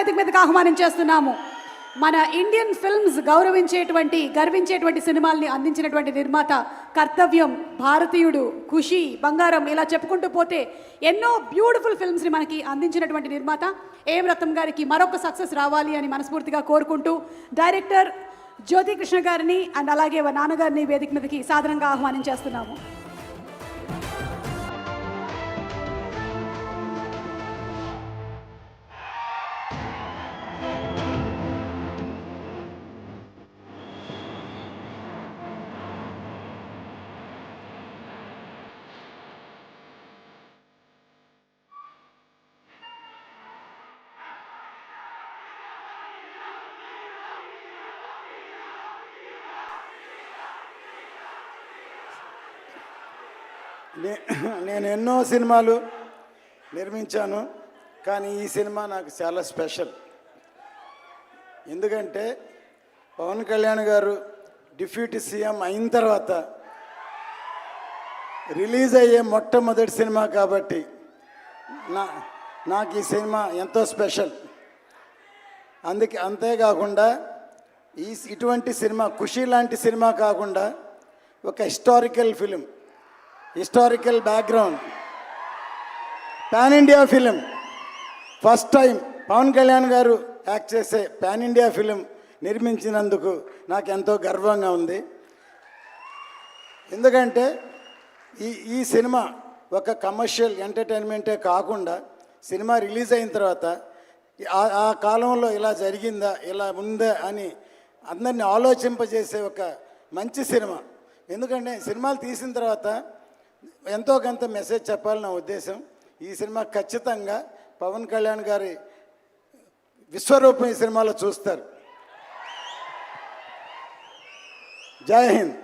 వేదిక మీదకి ఆహ్వానం చేస్తున్నాము. మన ఇండియన్ ఫిల్మ్స్ గౌరవించేటువంటి గర్వించేటువంటి సినిమాల్ని అందించినటువంటి నిర్మాత కర్తవ్యం భారతీయుడు ఖుషి బంగారం ఇలా చెప్పుకుంటూ పోతే ఎన్నో బ్యూటిఫుల్ ఫిల్మ్స్ని మనకి అందించినటువంటి నిర్మాత ఏం రత్నం గారికి మరొక సక్సెస్ రావాలి అని మనస్ఫూర్తిగా కోరుకుంటూ డైరెక్టర్ జ్యోతి కృష్ణ గారిని అండ్ అలాగే నాన్నగారిని వేదిక మీదకి సాధారణంగా ఆహ్వానం చేస్తున్నాము. నేను ఎన్నో సినిమాలు నిర్మించాను కానీ ఈ సినిమా నాకు చాలా స్పెషల్. ఎందుకంటే పవన్ కళ్యాణ్ గారు డిప్యూటీ సీఎం అయిన తర్వాత రిలీజ్ అయ్యే మొట్టమొదటి సినిమా కాబట్టి నా నాకు ఈ సినిమా ఎంతో స్పెషల్. అందుకే అంతేకాకుండా ఈ ఇటువంటి సినిమా ఖుషి లాంటి సినిమా కాకుండా ఒక historical film historical background. Pan India film. First time Pawan Kalyan గారు యాక్ట్ చేసే పాన్ ఇండియా ఫిలిం నిర్మించినందుకు నాకు ఎంతో గర్వంగా ఉంది. ఎందుకంటే ఈ ఈ సినిమా ఒక కమర్షియల్ ఎంటర్టైన్మెంటే కాకుండా సినిమా రిలీజ్ అయిన తర్వాత ఆ- ఆ కాలంలో ఇలా జరిగిందా ఇలా ఉందా అని అందరిని ఆలోచింపజేసే ఒక మంచి సినిమా. ఎందుకంటే సినిమాలు తీసిన తర్వాత ఎంతో కొంత మెసేజ్ చెప్పాలని నా ఉద్దేశం. ఈ సినిమా ఖచ్చితంగా పవన్ కళ్యాణ్ గారి విశ్వరూపం ఈ సినిమాలో చూస్తారు. జై హింద్.